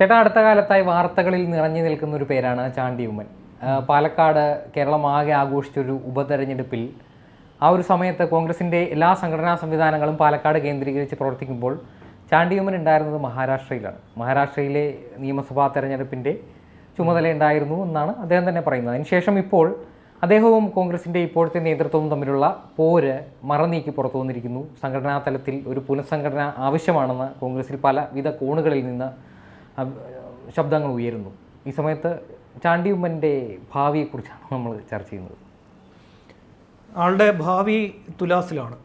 ചേട്ടാ അടുത്ത കാലത്തായി വാർത്തകളിൽ നിറഞ്ഞു നിൽക്കുന്ന ഒരു പേരാണ് ചാണ്ടി ഉമ്മൻ. പാലക്കാട് കേരളം ആകെ ആഘോഷിച്ചൊരു ഉപതെരഞ്ഞെടുപ്പിൽ ആ ഒരു സമയത്ത് കോൺഗ്രസിന്റെ എല്ലാ സംഘടനാ സംവിധാനങ്ങളും പാലക്കാട് കേന്ദ്രീകരിച്ച് പ്രവർത്തിക്കുമ്പോൾ ചാണ്ടി ഉമ്മൻ ഉണ്ടായിരുന്നത് മഹാരാഷ്ട്രയിലാണ്. മഹാരാഷ്ട്രയിലെ നിയമസഭാ തെരഞ്ഞെടുപ്പിന്റെ ചുമതല ഉണ്ടായിരുന്നു എന്നാണ് അദ്ദേഹം തന്നെ പറയുന്നത്. അതിനുശേഷം ഇപ്പോൾ അദ്ദേഹവും കോൺഗ്രസിന്റെ ഇപ്പോഴത്തെ നേതൃത്വവും തമ്മിലുള്ള പോര് മറനീക്കി പുറത്തു വന്നിരിക്കുന്നു. സംഘടനാ തലത്തിൽ ഒരു പുനഃസംഘടന ആവശ്യമാണെന്ന് കോൺഗ്രസിൽ പലവിധ കോണുകളിൽ നിന്ന് ശബ്ദങ്ങൾ ഉയരുന്നു. ഈ സമയത്ത് ചാണ്ടി ഉമ്മന്റെ ഭാവിയെക്കുറിച്ചാണ് നമ്മൾ ചർച്ച ചെയ്യുന്നത്. ആളുടെ ഭാവി തുലാസിലാണ്.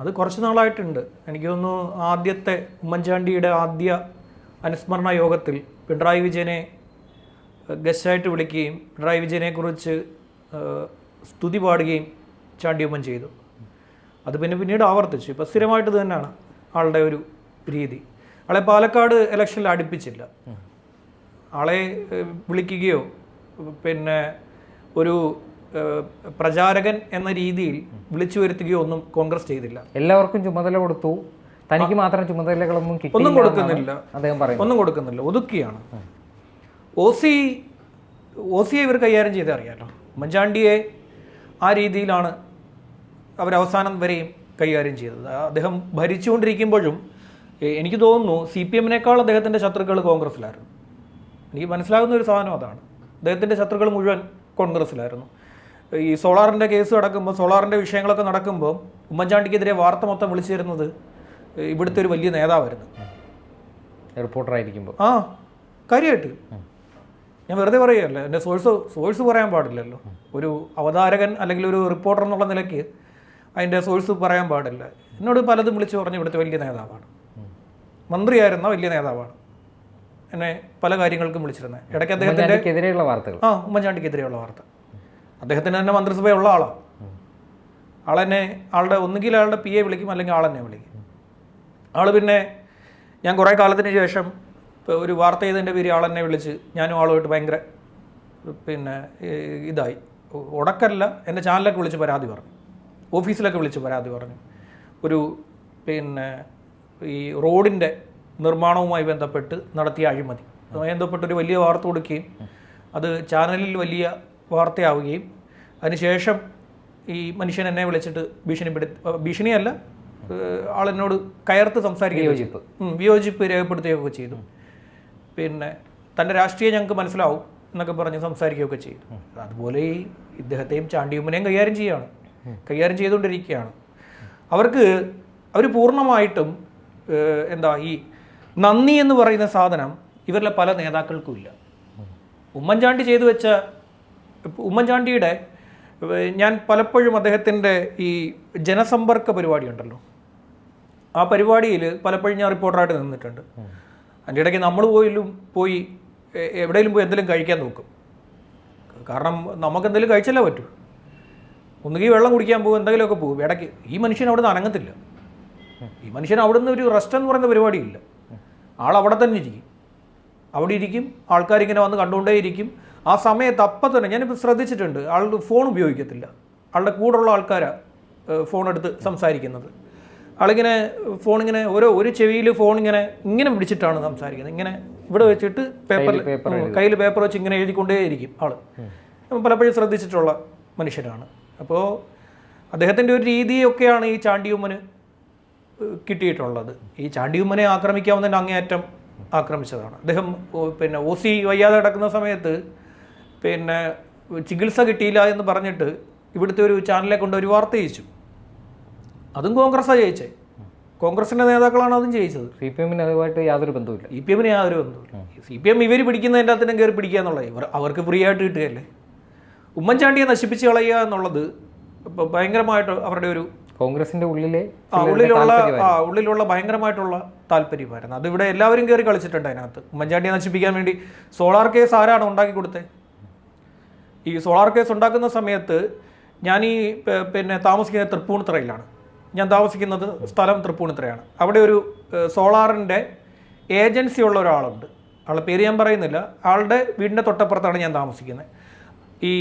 അത് കുറച്ച് നാളായിട്ടുണ്ട്. എനിക്ക് തോന്നുന്നു ആദ്യത്തെ ഉമ്മൻചാണ്ടിയുടെ ആദ്യ അനുസ്മരണ യോഗത്തിൽ പിണറായി വിജയനെ ഗസ്റ്റായിട്ട് വിളിക്കുകയും പിണറായി വിജയനെക്കുറിച്ച് സ്തുതി പാടുകയും ചാണ്ടിയമ്മൻ ചെയ്തു. അത് പിന്നെ പിന്നീട് ആവർത്തിച്ചു. ഇപ്പം സ്ഥിരമായിട്ട് തന്നെയാണ് ആളുടെ ഒരു രീതി. ആളെ പാലക്കാട് ഇലക്ഷനിൽ അടുപ്പിച്ചില്ല. ആളെ വിളിക്കുകയോ പിന്നെ ഒരു പ്രചാരകൻ എന്ന രീതിയിൽ വിളിച്ചു വരുത്തുകയോ ഒന്നും കോൺഗ്രസ് ചെയ്തില്ല. എല്ലാവർക്കും ചുമതല കൊടുത്തു. തനിക്ക് മാത്രം ചുമതലകളൊന്നും ഒന്നും കൊടുക്കുന്നില്ല. അദ്ദേഹം പറയും ഒന്നും കൊടുക്കുന്നില്ല. ഒതുക്കിയാണ്. ഒ സി ഒ സിയെ ഇവർ കൈകാര്യം ചെയ്ത് അറിയാലോ. ഉമ്മൻചാണ്ടിയെ ആ രീതിയിലാണ് അവർ അവസാനം വരെയും കൈകാര്യം ചെയ്തത്. അദ്ദേഹം ഭരിച്ചുകൊണ്ടിരിക്കുമ്പോഴും എനിക്ക് തോന്നുന്നു സി പി എമ്മിനേക്കാൾ അദ്ദേഹത്തിന്റെ ശത്രുക്കൾ കോൺഗ്രസ്സിലായിരുന്നു. എനിക്ക് മനസ്സിലാകുന്ന ഒരു സാധനം അതാണ്. അദ്ദേഹത്തിന്റെ ശത്രുക്കൾ മുഴുവൻ കോൺഗ്രസ്സിലായിരുന്നു. ഈ സോളാറിന്റെ കേസ് നടക്കുമ്പോൾ സോളാറിന്റെ വിഷയങ്ങളൊക്കെ നടക്കുമ്പോൾ ഉമ്മൻചാണ്ടിക്കെതിരെ വാർത്ത മൊത്തം വിളിച്ചു തരുന്നത് ഇവിടുത്തെ ഒരു വലിയ നേതാവായിരുന്നു. റിപ്പോർട്ടറായിരിക്കുമ്പോൾ ആ കാര്യമായിട്ട്. ഞാൻ വെറുതെ പറയുകയല്ല എന്റെ സോഴ്സ് സോഴ്സ് പറയാൻ പാടില്ലല്ലോ. ഒരു അവതാരകൻ അല്ലെങ്കിൽ ഒരു റിപ്പോർട്ടർ എന്നുള്ള നിലയ്ക്ക് അതിന്റെ സോഴ്സ് പറയാൻ പാടില്ല. എന്നോട് പലതും വിളിച്ചു പറഞ്ഞ് ഇവിടുത്തെ വലിയ നേതാവാണ്. മന്ത്രിയായിരുന്ന വലിയ നേതാവാണ്. എന്നെ പല കാര്യങ്ങൾക്കും വിളിച്ചിരുന്നത് ഇടയ്ക്ക് അദ്ദേഹത്തിന്റെ എതിരെയുള്ള വാർത്തകൾ. ആ ഉമ്മൻചാണ്ടിക്കെതിരെയുള്ള വാർത്ത. അദ്ദേഹത്തിന് തന്നെ മന്ത്രിസഭയുള്ള ആളാണ് ആളെന്നെ ആളുടെ ഒന്നുകിൽ ആളുടെ പി എ വിളിക്കും അല്ലെങ്കിൽ ആളെന്നെ വിളിക്കും. ആൾ പിന്നെ ഞാൻ കുറേ കാലത്തിന് ശേഷം ഇപ്പോൾ ഒരു വാർത്ത ചെയ്തതിന്റെ പേര് ആളെന്നെ വിളിച്ച് ഞാനും ആളുമായിട്ട് ഭയങ്കര പിന്നെ ഇതായി. ഉടക്കല്ല എന്റെ ചാനലൊക്കെ വിളിച്ച് പരാതി പറഞ്ഞു. ഓഫീസിലൊക്കെ വിളിച്ച് പരാതി പറഞ്ഞു. ഒരു പിന്നെ ഈ റോഡിന്റെ നിർമ്മാണവുമായി ബന്ധപ്പെട്ട് നടത്തിയ അഴിമതി. അതുമായി ബന്ധപ്പെട്ട് ഒരു വലിയ വാർത്ത കൊടുക്കുകയും അത് ചാനലിൽ വലിയ വാർത്തയാവുകയും അതിനുശേഷം ഈ മനുഷ്യൻ എന്നെ വിളിച്ചിട്ട് ഭീഷണിപ്പെടു ഭീഷണിയല്ല ആളെന്നോട് കയർത്ത് സംസാരിക്കുകയും വിയോജിപ്പ്. വിയോജിപ്പ് രേഖപ്പെടുത്തുകയൊക്കെ ചെയ്തു. പിന്നെ തന്റെ രാഷ്ട്രീയം ഞങ്ങൾക്ക് മനസ്സിലാവും എന്നൊക്കെ പറഞ്ഞ് സംസാരിക്കുകയൊക്കെ ചെയ്തു. അതുപോലെ ഈ ഇദ്ദേഹത്തെയും ചാണ്ടിയുമ്മനെയും കൈകാര്യം ചെയ്യുകയാണ് കൈകാര്യം ചെയ്തുകൊണ്ടിരിക്കുകയാണ്. അവർക്ക് അവർ പൂർണമായിട്ടും എന്താ ഈ നന്ദി എന്ന് പറയുന്ന സാധനം ഇവരിലെ പല നേതാക്കൾക്കും ഇല്ല. ഉമ്മൻചാണ്ടി ചെയ്തു വെച്ച ഉമ്മൻചാണ്ടിയുടെ ഞാൻ പലപ്പോഴും അദ്ദേഹത്തിന്റെ ഈ ജനസമ്പർക്ക പരിപാടി ഉണ്ടല്ലോ. ആ പരിപാടിയിൽ പലപ്പോഴും ഞാൻ റിപ്പോർട്ടറായിട്ട് നിന്നിട്ടുണ്ട്. അതിന്റെ ഇടയ്ക്ക് നമ്മൾ പോയാലും പോയി എവിടെയെങ്കിലും പോയി എന്തെങ്കിലും കഴിക്കാൻ നോക്കും. കാരണം നമുക്ക് എന്തെങ്കിലും കഴിച്ചല്ലേ പറ്റൂ. ഒന്നുകിൽ വെള്ളം കുടിക്കാൻ പോകും എന്തെങ്കിലുമൊക്കെ പോകും. ഇടയ്ക്ക് ഈ മനുഷ്യൻ അവിടെ നിന്ന് അനങ്ങത്തില്ല. ഈ മനുഷ്യൻ അവിടെ നിന്ന് ഒരു റെസ്റ്റ് എന്ന് പറയുന്ന പരിപാടിയില്ല. ആൾ അവിടെ തന്നെ ഇരിക്കും. അവിടെ ഇരിക്കും ആൾക്കാരിങ്ങനെ വന്ന് കണ്ടുകൊണ്ടേയിരിക്കും ആ സമയത്ത് അപ്പം തന്നെ ഞാനിപ്പോൾ ശ്രദ്ധിച്ചിട്ടുണ്ട് ആൾ ഫോൺ ഉപയോഗിക്കത്തില്ല. ആളുടെ കൂടെയുള്ള ആൾക്കാരാണ് ഫോൺ എടുത്ത് സംസാരിക്കുന്നത്. ആളിങ്ങനെ ഫോൺ ഇങ്ങനെ ഓരോ ഒരു ചെവിയിൽ ഫോൺ ഇങ്ങനെ ഇങ്ങനെ പിടിച്ചിട്ടാണ് സംസാരിക്കുന്നത്. ഇങ്ങനെ ഇവിടെ വെച്ചിട്ട് പേപ്പർ കയ്യിൽ പേപ്പർ വെച്ച് ഇങ്ങനെ എഴുതിക്കൊണ്ടേയിരിക്കും ആൾ പലപ്പോഴും ശ്രദ്ധിച്ചിട്ടുള്ള മനുഷ്യരാണ്. അപ്പോൾ അദ്ദേഹത്തിന്റെ ഒരു രീതിയൊക്കെയാണ് ഈ ചാണ്ടിയുമ്മന് കിട്ടിയിട്ടുള്ളത്. ഈ ചാണ്ടിയുമ്മനെ ആക്രമിക്കാവുന്നതിന്റെ അങ്ങേയറ്റം ആക്രമിച്ചതാണ്. അദ്ദേഹം പിന്നെ ഒ സി വയ്യാതെ കിടക്കുന്ന സമയത്ത് പിന്നെ ചികിത്സ കിട്ടിയില്ല എന്ന് പറഞ്ഞിട്ട് ഇവിടുത്തെ ഒരു ചാനലിലെ കൊണ്ട് ഒരു വാർത്ത ചെയ്യിച്ചു അതും കോൺഗ്രസ്സാണ് ജയിച്ചേ. കോൺഗ്രസിന്റെ നേതാക്കളാണ് അതും ജയിച്ചത്. സി പി എമ്മിന് അതുമായിട്ട് യാതൊരു ബന്ധവുമില്ല. സി പി എമ്മിന് യാതൊരു ബന്ധവുമില്ല. സി പി എം ഇവർ പിടിക്കുന്നതിന്റെ അകത്തിനും കയറി പിടിക്കുക എന്നുള്ളത്. ഇവർ അവർക്ക് ഫ്രീ ആയിട്ട് കിട്ടുകയല്ലേ? ഉമ്മൻചാണ്ടിയെ നശിപ്പിച്ച് കളയുക എന്നുള്ളത് ഭയങ്കരമായിട്ട് അവരുടെ ഒരു കോൺഗ്രസിന്റെ ഉള്ളിലെ ഉള്ളിലുള്ള ആ ഉള്ളിലുള്ള ഭയങ്കരമായിട്ടുള്ള താല്പര്യമായിരുന്നു. അതിവിടെ എല്ലാവരും കയറി കളിച്ചിട്ടുണ്ട് അതിനകത്ത്. ഉമ്മൻചാണ്ടിയെ നശിപ്പിക്കാൻ വേണ്ടി സോളാർ കേസ് ആരാണ് ഉണ്ടാക്കി കൊടുത്തത് ഈ സോളാർ കേസ് ഉണ്ടാക്കുന്ന സമയത്ത് ഞാൻ ഈ പിന്നെ താമസിക്കുന്നത് തൃപ്പൂണിത്തറയിലാണ്. ഞാൻ താമസിക്കുന്നത് സ്ഥലം തൃപ്പൂണിത്തറയാണ്. അവിടെ ഒരു സോളാറിന്റെ ഏജൻസി ഉള്ള ഒരാളുണ്ട്. ആളുടെ പേര് ഞാൻ പറയുന്നില്ല. ആളുടെ വീടിന്റെ തൊട്ടപ്പുറത്താണ് ഞാൻ താമസിക്കുന്നത്. ഈ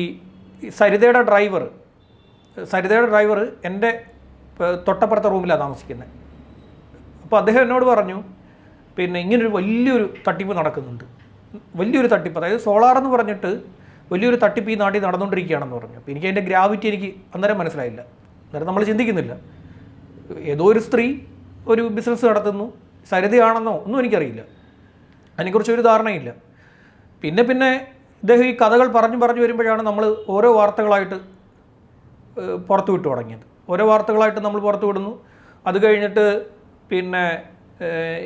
സരിതയുടെ ഡ്രൈവർ സരിതയുടെ ഡ്രൈവർ എന്റെ തൊട്ടപ്പുറത്തെ റൂമിലാണ് താമസിക്കുന്നത്. അപ്പോൾ അദ്ദേഹം എന്നോട് പറഞ്ഞു പിന്നെ ഇങ്ങനൊരു വലിയൊരു തട്ടിപ്പ് നടക്കുന്നുണ്ട്. വലിയൊരു തട്ടിപ്പ് അതായത് സോളാർ എന്ന് പറഞ്ഞിട്ട് വലിയൊരു തട്ടിപ്പ് ഈ നാട്ടിൽ നടന്നുകൊണ്ടിരിക്കുകയാണെന്ന് പറഞ്ഞു. അപ്പോൾ എനിക്ക് അതിന്റെ ഗ്രാവിറ്റി എനിക്ക് അന്നേരം മനസ്സിലായില്ല. അന്നേരം നമ്മൾ ചിന്തിക്കുന്നില്ല. ഏതോ ഒരു സ്ത്രീ ഒരു ബിസിനസ് നടത്തുന്നു. സരിതയാണെന്നോ ഒന്നും എനിക്കറിയില്ല. അതിനെക്കുറിച്ച് ഒരു ധാരണയില്ല. പിന്നെ പിന്നെ ഇദ്ദേഹം ഈ കഥകൾ പറഞ്ഞു പറഞ്ഞു വരുമ്പോഴാണ് നമ്മൾ ഓരോ വാർത്തകളായിട്ട് പുറത്തു വിട്ടു തുടങ്ങിയത്. ഓരോ വാർത്തകളായിട്ട് നമ്മൾ പുറത്തു വിടുന്നു അത് കഴിഞ്ഞിട്ട് പിന്നെ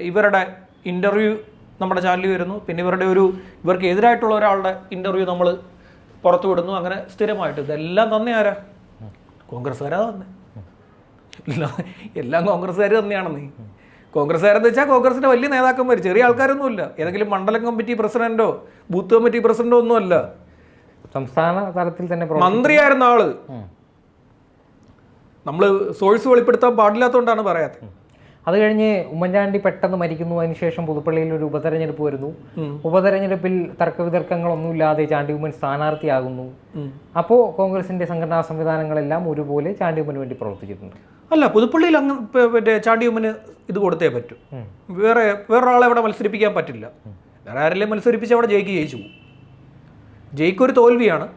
ഇവരുടെ ഇന്റർവ്യൂ നമ്മുടെ ചാനലിൽ വരുന്നു. പിന്നെ ഇവരുടെ ഒരു ഇവർക്ക് എതിരായിട്ടുള്ള ഒരാളുടെ ഇന്റർവ്യൂ നമ്മൾ പുറത്തു വിടുന്നു അങ്ങനെ സ്ഥിരമായിട്ട്. ഇതെല്ലാം തന്നെ ആരാ? കോൺഗ്രസ്സുകാരാ തന്നെ. എല്ലാം കോൺഗ്രസ്സുകാർ തന്നെയാണെന്ന്. കോൺഗ്രസ്സുകാരെന്ന് വെച്ചാൽ കോൺഗ്രസിന്റെ വലിയ നേതാക്കന്മാർ ചെറിയ ആൾക്കാരൊന്നുമില്ല. ഏതെങ്കിലും മണ്ഡലം കമ്മിറ്റി പ്രസിഡന്റോ ബൂത്ത് കമ്മിറ്റി പ്രസിഡന്റോ ഒന്നുമല്ല. സംസ്ഥാന തലത്തിൽ തന്നെ മന്ത്രിയായിരുന്ന ആൾ. നമ്മൾ സോഴ്സ് വെളിപ്പെടുത്താൻ പാടില്ലാത്തതുകൊണ്ടാണ് പറയാത്തത് അത് കഴിഞ്ഞ് ഉമ്മൻചാണ്ടി പെട്ടെന്ന് മരിക്കുന്നു. അതിനുശേഷം പുതുപ്പള്ളിയിൽ ഒരു ഉപതെരഞ്ഞെടുപ്പ് വരുന്നു. ഉപതെരഞ്ഞെടുപ്പിൽ തർക്കവിതർക്കങ്ങളൊന്നുമില്ലാതെ ചാണ്ടി ഉമ്മൻ സ്ഥാനാർത്ഥിയാകുന്നു. അപ്പോൾ കോൺഗ്രസിന്റെ സംഘടനാ സംവിധാനങ്ങളെല്ലാം ഒരുപോലെ ചാണ്ടി ഉമ്മന് വേണ്ടി പ്രവർത്തിച്ചിട്ടുണ്ട്. അല്ല പുതുപ്പള്ളിയിൽ അങ്ങ് മറ്റേ ചാണ്ടി ഉമ്മന് ഇത് കൊടുത്തേ പറ്റൂ. വേറെ വേറൊരാളെ അവിടെ മത്സരിപ്പിക്കാൻ പറ്റില്ല. വേറെ ആരെല്ലാം മത്സരിപ്പിച്ച് അവിടെ ജയിക്ക് ജയിച്ചു പോകും. ജയിക്ക് ഒരു തോൽവിയാണ്.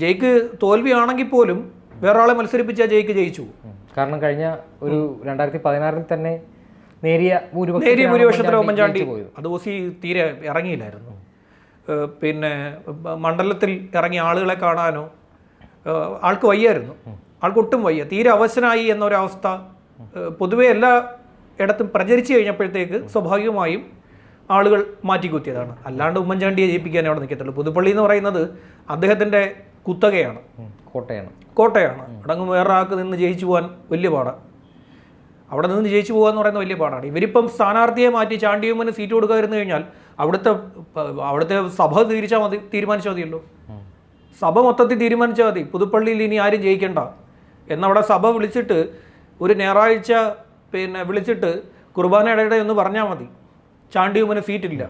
ജയിക്ക് തോൽവിയാണെങ്കിൽ പോലും വേറൊരാളെ മത്സരിപ്പിച്ചാൽ ജയിക്ക് ജയിച്ചു. കാരണം കഴിഞ്ഞ ഒരു രണ്ടായിരത്തി പതിനാറിൽ തന്നെ നേരിയ നേരിയ ഭൂരിപക്ഷത്തിൽ ഉമ്മൻചാണ്ടി അത് ഓസി തീരെ ഇറങ്ങിയില്ലായിരുന്നു. പിന്നെ മണ്ഡലത്തിൽ ഇറങ്ങിയ ആളുകളെ കാണാനോ ആൾക്ക് വയ്യായിരുന്നു. ആൾക്ക് ഒട്ടും വയ്യ. തീരെ അവശനായി എന്നൊരവസ്ഥ. പൊതുവേ എല്ലാ ഇടത്തും പ്രചരിച്ചു കഴിഞ്ഞപ്പോഴത്തേക്ക് സ്വാഭാവികമായും ആളുകൾ മാറ്റിക്കുത്തിയതാണ്. അല്ലാണ്ട് ഉമ്മൻചാണ്ടിയെ ജയിപ്പിക്കാനേ അവിടെ നിൽക്കത്തുള്ളൂ. പുതുപ്പള്ളി എന്ന് പറയുന്നത് അദ്ദേഹത്തിന്റെ കുത്തകയാണ്. കോട്ടയാണ്. കോട്ടയാണ്. അടങ്ങും വേറെ ആൾക്ക് നിന്ന് ജയിച്ചു പോകാൻ വലിയ പാടാണ് അവിടെ നിന്ന് ജയിച്ചു പോകുക എന്ന് പറയുന്നത് വലിയ പാടാണ്. ഇവരിപ്പം സ്ഥാനാർത്ഥിയെ മാറ്റി ചാണ്ടിയമ്മന് സീറ്റ് കൊടുക്കാതിരുന്നു കഴിഞ്ഞാൽ അവിടുത്തെ അവിടുത്തെ സഭ തീരിച്ചാൽ മതി തീരുമാനിച്ചാൽ മതിയല്ലോ. സഭ മൊത്തത്തിൽ തീരുമാനിച്ചാൽ മതി. പുതുപ്പള്ളിയിൽ ഇനി ആരും ജയിക്കണ്ട. എന്നവിടെ സഭ വിളിച്ചിട്ട് ഒരു ഞായറാഴ്ച പിന്നെ വിളിച്ചിട്ട് കുർബാന ഇടയുടെ എന്ന് പറഞ്ഞാൽ മതി. ചാണ്ടിയുമ്മന് സീറ്റില്ല.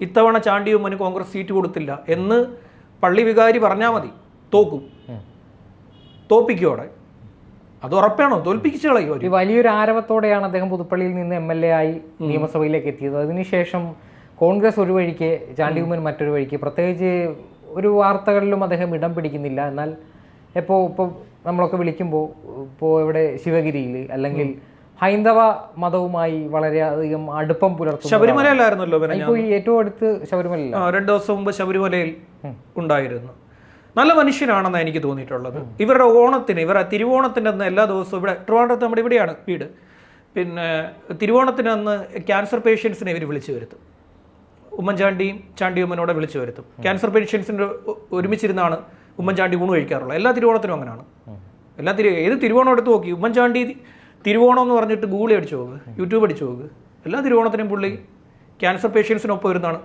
ഇത്തവണ ചാണ്ടിയുമ്മന് കോൺഗ്രസ് സീറ്റ് കൊടുത്തില്ല എന്ന് പള്ളി വികാരി പറഞ്ഞാൽ മതി. തോക്കും. തോപ്പിക്കും അവിടെ. അത് ഉറപ്പാണോ? തോൽപ്പിച്ചു കളയും വലിയൊരു ആരവത്തോടെയാണ് അദ്ദേഹം പുതുപ്പള്ളിയിൽ നിന്ന് എം എൽ എ ആയി നിയമസഭയിലേക്ക് എത്തിയത്. അതിനുശേഷം കോൺഗ്രസ് ഒരു വഴിക്ക് ചാണ്ടി ഉമ്മൻ മറ്റൊരു വഴിക്ക് പ്രത്യേകിച്ച് ഒരു വാർത്തകളിലും അദ്ദേഹം ഇടം പിടിക്കുന്നില്ല. എന്നാൽ ഇപ്പോൾ ഇപ്പോൾ നമ്മളൊക്കെ വിളിക്കുമ്പോൾ ഇപ്പോൾ ഇവിടെ ശിവഗിരിയിൽ അല്ലെങ്കിൽ ഹൈന്ദവ മതവുമായി വളരെയധികം അടുപ്പം പുലർത്തും ശബരിമലയിലായിരുന്നല്ലോ ഇപ്പോൾ ഏറ്റവും അടുത്ത് ശബരിമല രണ്ട് ദിവസം മുമ്പ് ശബരിമലയിൽ ഉണ്ടായിരുന്നു. നല്ല മനുഷ്യനാണെന്നാണ് എനിക്ക് തോന്നിയിട്ടുള്ളത്. ഇവരുടെ ഓണത്തിന് ഇവരുടെ തിരുവോണത്തിന്റെ അന്ന് എല്ലാ ദിവസവും ഇവിടെ ട്രിവാൻഡ്രത്ത് നമ്മുടെ ഇവിടെയാണ് വീട്. പിന്നെ തിരുവോണത്തിന് അന്ന് ക്യാൻസർ പേഷ്യൻസിനെ ഇവർ വിളിച്ചു വരുത്തും. ഉമ്മൻചാണ്ടിയും ചാണ്ടിയമ്മനോടെ വിളിച്ചു വരുത്തും. ക്യാൻസർ പേഷ്യൻസിന്റെ ഒരുമിച്ചിരുന്നാണ് ഉമ്മൻചാണ്ടി ഊണ് കഴിക്കാറുള്ളത്. എല്ലാ തിരുവോണത്തിനും അങ്ങനെയാണ് എല്ലാ തിരു ഏത് തിരുവോണം എടുത്ത് നോക്കി? ഉമ്മൻചാണ്ടി തിരുവോണം എന്ന് പറഞ്ഞിട്ട് ഗൂഗിൾ അടിച്ചു പോകുക യൂട്യൂബ് അടിച്ചു പോകുക എല്ലാ തിരുവോണത്തിനും പുള്ളി ക്യാൻസർ പേഷ്യൻസിനൊപ്പം ഇരുന്നാണ്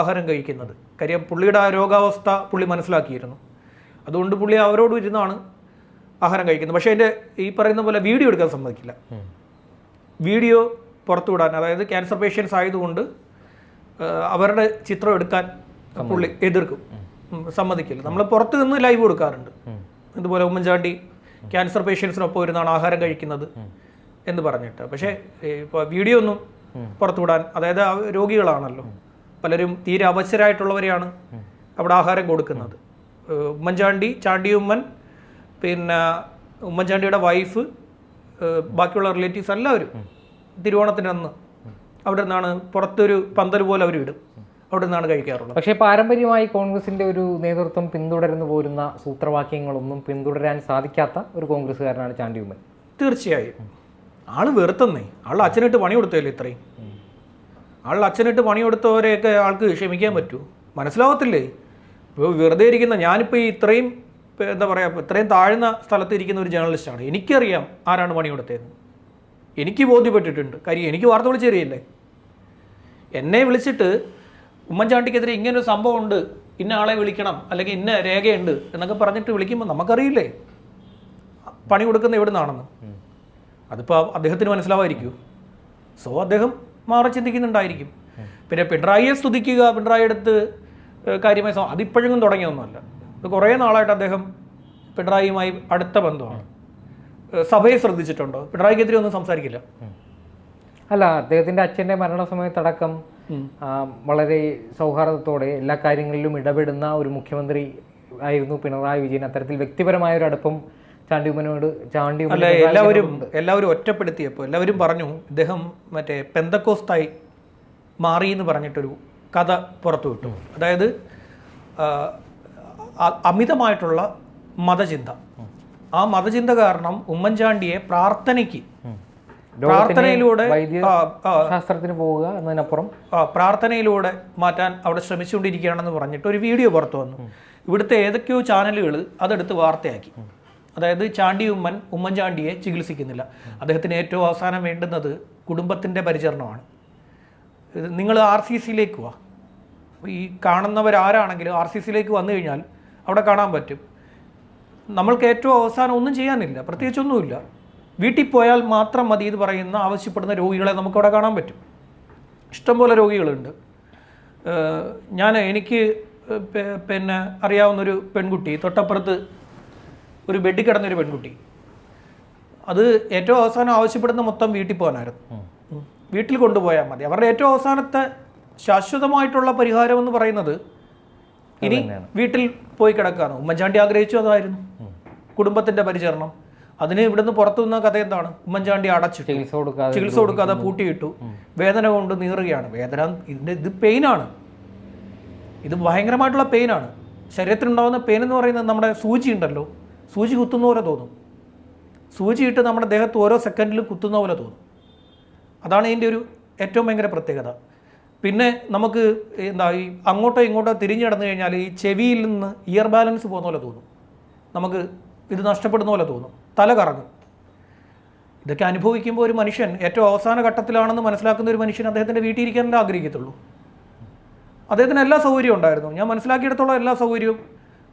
ആഹാരം കഴിക്കുന്നത്. കാര്യം പുള്ളിയുടെ ആ രോഗാവസ്ഥ പുള്ളി മനസ്സിലാക്കിയിരുന്നു. അതുകൊണ്ട് പുള്ളി അവരോട് ഇരുന്നാണ് ആഹാരം കഴിക്കുന്നത്. പക്ഷേ എന്റെ ഈ പറയുന്ന പോലെ വീഡിയോ എടുക്കാൻ സമ്മതിക്കില്ല. വീഡിയോ പുറത്തുവിടാൻ അതായത് ക്യാൻസർ പേഷ്യൻസ് ആയതുകൊണ്ട് അവരുടെ ചിത്രം എടുക്കാൻ പുള്ളി എതിർക്കും. സമ്മതിക്കില്ല. നമ്മൾ പുറത്ത് നിന്ന് ലൈവ് കൊടുക്കാറുണ്ട്. ഇതുപോലെ ഉമ്മൻചാണ്ടി ക്യാൻസർ പേഷ്യൻസിനൊപ്പം ഇരുന്നാണ് ആഹാരം കഴിക്കുന്നത് എന്ന് പറഞ്ഞിട്ട്. പക്ഷേ ഇപ്പോൾ വീഡിയോ ഒന്നും പുറത്തുവിടാൻ അതായത് രോഗികളാണല്ലോ. പലരും തീരെ അവശരായിട്ടുള്ളവരെയാണ് അവിടെ ആഹാരം കൊടുക്കുന്നത്. ഏഹ് ചാണ്ടി ഉമ്മൻ പിന്നെ ഉമ്മൻചാണ്ടിയുടെ വൈഫ് ബാക്കിയുള്ള റിലേറ്റീവ്സ് എല്ലാവരും തിരുവോണത്തിന്റെ അന്ന് അവിടെ നിന്നാണ് പുറത്തൊരു പന്തൽ പോലെ അവർ ഇടും അവിടെ നിന്നാണ് കഴിക്കാറുള്ളത്. പക്ഷേ പാരമ്പര്യമായി കോൺഗ്രസിന്റെ ഒരു നേതൃത്വം പിന്തുടരുന്നു പോരുന്ന സൂത്രവാക്യങ്ങളൊന്നും പിന്തുടരാൻ സാധിക്കാത്ത ഒരു കോൺഗ്രസ്സുകാരനാണ് ചാണ്ടി ഉമ്മൻ. തീർച്ചയായും. ആൾ വെറുത്തന്നേ. ആൾ അച്ഛനിട്ട് പണി കൊടുത്തല്ലേ ഇത്രയും? ആൾ അച്ഛനിട്ട് പണി കൊടുത്തവരെയൊക്കെ ആൾക്ക് ക്ഷമിക്കാൻ പറ്റൂ? മനസ്സിലാവത്തില്ലേ? ഇപ്പോൾ വെറുതെ ഇരിക്കുന്ന ഞാനിപ്പോൾ ഈ ഇത്രയും എന്താ പറയുക ഇത്രയും താഴ്ന്ന സ്ഥലത്ത് ഇരിക്കുന്ന ഒരു ജേർണലിസ്റ്റാണ്. എനിക്കറിയാം ആരാണ് പണി കൊടുത്തേന്ന് എനിക്ക് ബോധ്യപ്പെട്ടിട്ടുണ്ട്. കാര്യം എനിക്ക് വാർത്ത വിളിച്ച് തരികയല്ലേ? എന്നെ വിളിച്ചിട്ട് ഉമ്മൻചാണ്ടിക്കെതിരെ ഇങ്ങനൊരു സംഭവം ഉണ്ട്. ഇന്ന ആളെ വിളിക്കണം അല്ലെങ്കിൽ ഇന്ന രേഖയുണ്ട് എന്നൊക്കെ പറഞ്ഞിട്ട് വിളിക്കുമ്പോൾ നമുക്കറിയില്ലേ? പണി കൊടുക്കുന്ന എവിടെ നിന്നാണെന്ന് അതിപ്പോൾ അദ്ദേഹത്തിന് മനസ്സിലാവായിരിക്കൂ സോ അദ്ദേഹം മാറി ചിന്തിക്കുന്നുണ്ടായിരിക്കും. പിന്നെ പിണറായിയെ സ്തുതിക്കുക പിണറായി എടുത്ത് കാര്യമായി അതിപ്പോഴെങ്കിലും തുടങ്ങിയൊന്നുമല്ല. ഇത് കുറേ നാളായിട്ട് അദ്ദേഹം പിണറായിയുമായി അടുത്ത ബന്ധമാണ്. സഭയെ ശ്രദ്ധിച്ചിട്ടുണ്ടോ? പിണറായിക്കെതിരെ ഒന്നും സംസാരിക്കില്ല. അല്ല അദ്ദേഹത്തിന്റെ അച്ഛന്റെ മരണസമയത്തടക്കം. വളരെ സൗഹാർദ്ദത്തോടെ എല്ലാ കാര്യങ്ങളിലും ഇടപെടുന്ന ഒരു മുഖ്യമന്ത്രി ആയിരുന്നു പിണറായി വിജയൻ. അത്തരത്തിൽ വ്യക്തിപരമായ ഒരു അടുപ്പം ചാണ്ടിയുമ്മനോട് ചാണ്ടി അല്ല എല്ലാവരും എല്ലാവരും ഒറ്റപ്പെടുത്തിയപ്പോൾ എല്ലാവരും പറഞ്ഞു ഇദ്ദേഹം മറ്റേ പെന്തക്കോസ്തായി മാറി എന്ന് പറഞ്ഞിട്ടൊരു കഥ പുറത്തുവിട്ടു അതായത് അമിതമായിട്ടുള്ള മതചിന്ത. ആ മതചിന്ത കാരണം ഉമ്മൻചാണ്ടിയെ പ്രാർത്ഥനയ്ക്ക് പ്രാർത്ഥനയിലൂടെ ശാസ്ത്രത്തിന് പോവുക എന്നതിനപ്പുറം? പ്രാർത്ഥനയിലൂടെ മാറ്റാൻ അവിടെ ശ്രമിച്ചുകൊണ്ടിരിക്കുകയാണെന്ന് പറഞ്ഞിട്ട് ഒരു വീഡിയോ പുറത്തു വന്നു. ഇവിടുത്തെ ഏതൊക്കെയോ ചാനലുകൾ അതെടുത്ത് വാർത്തയാക്കി. അതായത് ചാണ്ടി ഉമ്മൻ ഉമ്മൻചാണ്ടിയെ ചികിത്സിക്കുന്നില്ല. അദ്ദേഹത്തിന് ഏറ്റവും അവസാനം വേണ്ടുന്നത് കുടുംബത്തിന്റെ പരിചരണമാണ്. നിങ്ങൾ ആർ സി സിയിലേക്ക് വാ. ഈ കാണുന്നവരാരാണെങ്കിലും ആർ സി സിയിലേക്ക് വന്നു കഴിഞ്ഞാൽ അവിടെ കാണാൻ പറ്റും. നമ്മൾക്ക് ഏറ്റവും അവസാനം ഒന്നും ചെയ്യാനില്ല. പ്രത്യേകിച്ചൊന്നുമില്ല. വീട്ടിൽ പോയാൽ മാത്രം മതി എന്ന് പറയുന്ന ആവശ്യപ്പെടുന്ന രോഗികളെ നമുക്കവിടെ കാണാൻ പറ്റും. ഇഷ്ടംപോലെ രോഗികളുണ്ട്. ഞാൻ എനിക്ക് പിന്നെ അറിയാവുന്നൊരു പെൺകുട്ടി തൊട്ടപ്പുറത്ത് ഒരു ബെഡിൽ കിടന്നൊരു പെൺകുട്ടി. അത് ഏറ്റവും അവസാനം ആവശ്യപ്പെടുന്ന മൊത്തം വീട്ടിൽ പോകാനായിരുന്നു. വീട്ടിൽ കൊണ്ടുപോയാൽ മതി. അവരുടെ ഏറ്റവും അവസാനത്തെ ശാശ്വതമായിട്ടുള്ള പരിഹാരം എന്ന് പറയുന്നത് ഇനി വീട്ടിൽ പോയി കിടക്കാണ് ഉമ്മൻചാണ്ടി ആഗ്രഹിച്ചു അതായിരുന്നു. കുടുംബത്തിന്റെ പരിചരണം. അതിന് ഇവിടുന്ന് പുറത്തു നിന്ന കഥ എന്താണ്? ഉമ്മൻചാണ്ടി അടച്ചു ചികിത്സ കൊടുക്കാതെ ചികിത്സ കൊടുക്കാതെ പൂട്ടിയിട്ടു. വേദന കൊണ്ട് നീറുകയാണ്. വേദന ഇതിന്റെ ഇത് പെയിനാണ് ഇത് ഭയങ്കരമായിട്ടുള്ള പെയിനാണ് ശരീരത്തിലുണ്ടാകുന്ന പെയിൻ എന്ന് പറയുന്നത് നമ്മുടെ സൂചി ഉണ്ടല്ലോ. സൂചി കുത്തുന്ന പോലെ തോന്നും. സൂചിയിട്ട് നമ്മുടെ ദേഹത്ത് ഓരോ സെക്കൻഡിലും കുത്തുന്ന പോലെ തോന്നും. അതാണ് ഇതിന്റെ ഒരു ഏറ്റവും ഭയങ്കര പ്രത്യേകത. പിന്നെ നമുക്ക് എന്താ ഈ അങ്ങോട്ടോ ഇങ്ങോട്ടോ തിരിഞ്ഞു കിടന്നു കഴിഞ്ഞാൽ ഈ ചെവിയിൽ നിന്ന് ഇയർ ബാലൻസ് പോകുന്ന പോലെ തോന്നും. നമുക്ക് ഇത് നഷ്ടപ്പെടുന്ന പോലെ തോന്നും. തല കറങ്ങും. ഇതൊക്കെ അനുഭവിക്കുമ്പോൾ ഒരു മനുഷ്യൻ ഏറ്റവും അവസാന ഘട്ടത്തിലാണെന്ന് മനസ്സിലാക്കുന്ന ഒരു മനുഷ്യൻ അദ്ദേഹത്തിന്റെ വീട്ടിൽ ഇരിക്കാനല്ലേ ആഗ്രഹിക്കത്തുള്ളൂ. അദ്ദേഹത്തിന് എല്ലാ സൗകര്യവും ഉണ്ടായിരുന്നു. ഞാൻ മനസ്സിലാക്കിയെടുത്തോളം എല്ലാ സൗകര്യവും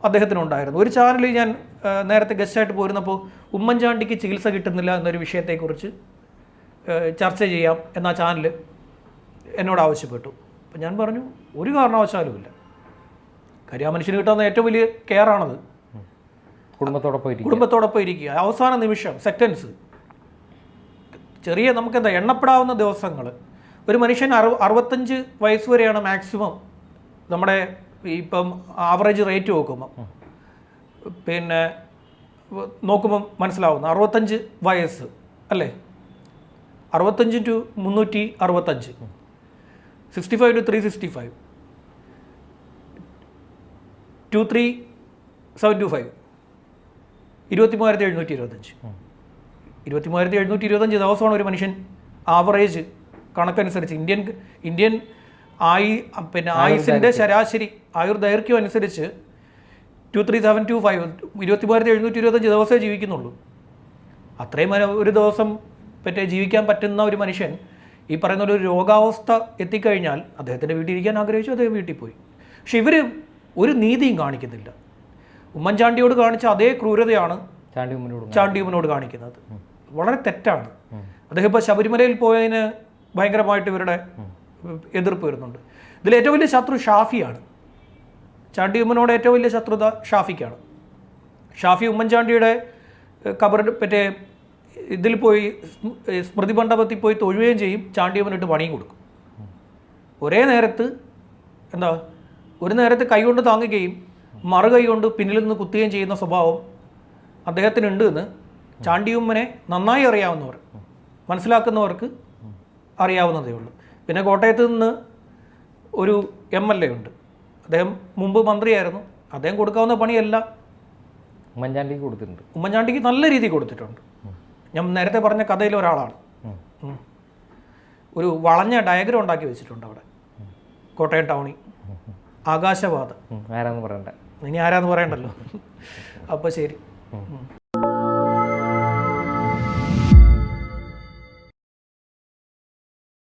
അദ്ദേഹത്തിനുണ്ടായിരുന്നു. ഒരു ചാനലിൽ ഞാൻ നേരത്തെ ഗസ്റ്റായിട്ട് പോരുന്നപ്പോൾ ഉമ്മൻചാണ്ടിക്ക് ചികിത്സ കിട്ടുന്നില്ല എന്നൊരു വിഷയത്തെക്കുറിച്ച് ചർച്ച ചെയ്യാം എന്ന ചാനൽ എന്നോട് ആവശ്യപ്പെട്ടു. അപ്പം ഞാൻ പറഞ്ഞു ഒരു കാരണവശാലുമില്ല കാര്യം ആ മനുഷ്യന് കിട്ടുന്ന ഏറ്റവും വലിയ കെയർ ആണത്. കുടുംബത്തോടൊപ്പം ഇരിക്കും കുടുംബത്തോടൊപ്പം ഇരിക്കുക. അവസാന നിമിഷം സെക്കൻഡ്സ് ചെറിയ നമുക്കെന്താ എണ്ണപ്പെടാവുന്ന ദിവസങ്ങൾ ഒരു മനുഷ്യൻ അറു അറുപത്തഞ്ച് വയസ്സ് വരെയാണ് മാക്സിമം നമ്മുടെ ഇപ്പം ആവറേജ് റേറ്റ് നോക്കുമ്പം. പിന്നെ നോക്കുമ്പം മനസ്സിലാവുന്ന. അറുപത്തഞ്ച് വയസ്സ് അല്ലേ? അറുപത്തഞ്ച് ടു മുന്നൂറ്റി അറുപത്തഞ്ച്. Sixty five to three sixty five two three seven two five ഇരുപത്തി മൂവായിരത്തി എഴുന്നൂറ്റി ഇരുപത്തഞ്ച്. ഇരുപത്തി മൂവായിരത്തി എഴുന്നൂറ്റി ഇരുപത്തഞ്ച് ദിവസമാണ് ഒരു മനുഷ്യൻ ആവറേജ് കണക്കനുസരിച്ച് ഇന്ത്യൻ ഇന്ത്യൻ ആയി പിന്നെ ആയുസിന്റെ ശരാശരി ആയുർദൈർഘ്യം അനുസരിച്ച് two three seven two five ഇരുപത്തി മൂവായിരത്തി എഴുന്നൂറ്റി ഇരുപത്തഞ്ച് ദിവസമേ ജീവിക്കുന്നുള്ളൂ. അത്രയും ഒരു ദിവസം പറ്റേ ജീവിക്കാൻ പറ്റുന്ന ഒരു മനുഷ്യൻ ഈ പറയുന്ന ഒരു രോഗാവസ്ഥ എത്തിക്കഴിഞ്ഞാൽ അദ്ദേഹത്തിന്റെ വീട്ടിൽ ഇരിക്കാൻ ആഗ്രഹിച്ചു അദ്ദേഹം വീട്ടിൽ പോയി. പക്ഷെ ഇവർ ഒരു നീതിയും കാണിക്കുന്നില്ല. ഉമ്മൻചാണ്ടിയോട് കാണിച്ച അതേ ക്രൂരതയാണ് ചാണ്ടിയുമ്മനോട് കാണിക്കുന്നത്. വളരെ തെറ്റാണ്. അദ്ദേഹം ഇപ്പോൾ ശബരിമലയിൽ പോയതിന് ഭയങ്കരമായിട്ട് ഇവരുടെ എതിർപ്പ് വരുന്നുണ്ട്. ഇതിൽ ഏറ്റവും വലിയ ശത്രു ഷാഫിയാണ്. ചാണ്ടിയുമ്മനോട് ഏറ്റവും വലിയ ശത്രുത ഷാഫിക്കാണ്. ഷാഫി ഉമ്മൻചാണ്ടിയുടെ കബറിന് മറ്റേ ഇതിൽ പോയി സ്മൃതി മണ്ഡപത്തിൽ പോയി തൊഴുകയും ചെയ്യും ചാണ്ടിയമ്മനിട്ട് പണിയും കൊടുക്കും. ഒരേ നേരത്ത് എന്താ ഒരു നേരത്ത് കൈകൊണ്ട് താങ്ങുകയും മറുകൈ കൊണ്ട് പിന്നിൽ നിന്ന് കുത്തുകയും ചെയ്യുന്ന സ്വഭാവം അദ്ദേഹത്തിനുണ്ട് എന്ന് ചാണ്ടിയുമ്മനെ നന്നായി അറിയാവുന്നവർ മനസ്സിലാക്കുന്നവർക്ക് അറിയാവുന്നതേ ഉള്ളൂ. പിന്നെ കോട്ടയത്ത് നിന്ന് ഒരു എം എൽ എ ഉണ്ട്. അദ്ദേഹം മുമ്പ് മന്ത്രിയായിരുന്നു. അദ്ദേഹം കൊടുക്കാവുന്ന പണിയല്ല ഉമ്മൻചാണ്ടിക്ക് കൊടുത്തിട്ടുണ്ട്. ഉമ്മൻചാണ്ടിക്ക് നല്ല രീതിയിൽ കൊടുത്തിട്ടുണ്ട്. ഞാൻ നേരത്തെ പറഞ്ഞ കഥയിൽ ഒരാളാണ്. ഒരു വളഞ്ഞ ഡയഗ്രം ഉണ്ടാക്കി വെച്ചിട്ടുണ്ട് അവിടെ. കോട്ടയം ടൗണി ആകാശവാദം. ആരാന്ന് പറയണ്ട. ഇനി ആരാന്ന് പറയണ്ടല്ലോ. അപ്പോൾ ശരി.